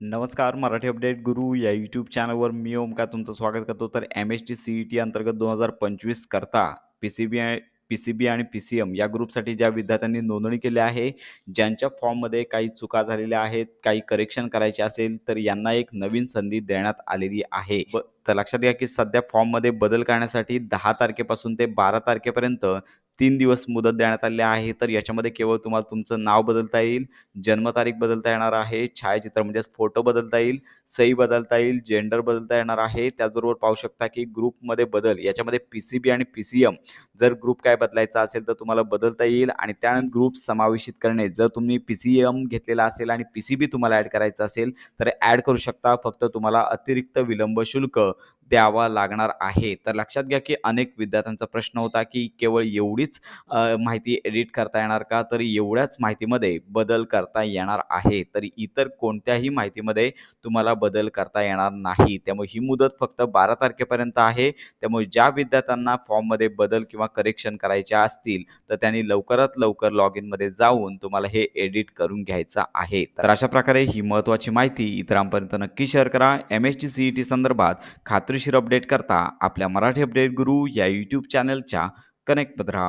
नमस्कार मराठी अपडेट गुरु या यूट्यूब चॅनलवर मी ओमका तुमचं स्वागत करतो. तर M S T C E T अंतर्गत दोन हजार पंचवीस करता P C B P C B आणि पी सी एम या ग्रुपसाठी ज्या विद्यार्थ्यांनी नोंदणी केली आहे ज्यांच्या फॉर्ममध्ये काही चुका झालेल्या आहेत काही करेक्शन करायचे असेल तर यांना एक नवीन संधी देण्यात आलेली आहे. तर लक्षात घ्या की सध्या फॉर्ममध्ये बदल करण्यासाठी दहा तारखेपासून ते बारा तारखेपर्यंत तीन दिवस मुदत देण्यात आली आहे. तर याच्यामध्ये केवळ तुम्हाला तुमचं नाव बदलता येईल जन्मतारीख बदलता येणार आहे छायाचित्र म्हणजेच फोटो बदलता येईल सही बदलता येईल जेंडर बदलता येणार आहे. त्याचबरोबर पाहू शकता की ग्रुपमध्ये बदल याच्यामध्ये पी सी बी आणि पी सी एम जर ग्रुप काय बदलायचा असेल तर तुम्हाला बदलता येईल आणि त्यानंतर ग्रुप समावेशित करणे. जर तुम्ही पी सी एम घेतलेला असेल आणि पी सी बी तुम्हाला ॲड करायचं असेल तर ॲड करू शकता. फक्त तुम्हाला अतिरिक्त विलंब शुल्क द्यावा लागणार आहे. तर लक्षात घ्या की अनेक विद्यार्थ्यांचा प्रश्न होता की केवळ एवढीच माहिती एडिट करता येणार का? तर एवढ्याच माहितीमध्ये बदल करता येणार आहे. तर इतर कोणत्याही माहितीमध्ये तुम्हाला बदल करता येणार नाही. त्यामुळे ही मुदत फक्त बारा तारखेपर्यंत आहे. त्यामुळे ज्या विद्यार्थ्यांना फॉर्ममध्ये बदल किंवा करेक्शन करायचे असतील तर त्यांनी लवकरात लवकर लॉग इनमध्ये जाऊन तुम्हाला हे एडिट करून घ्यायचं आहे. तर अशा प्रकारे ही महत्त्वाची माहिती इतरांपर्यंत नक्की शेअर करा. M S T C E T संदर्भात अपडेट करता आपल्या मराठी अपडेट गुरु या यूट्यूब चॅनलच्या कनेक्टमध्ये राहा.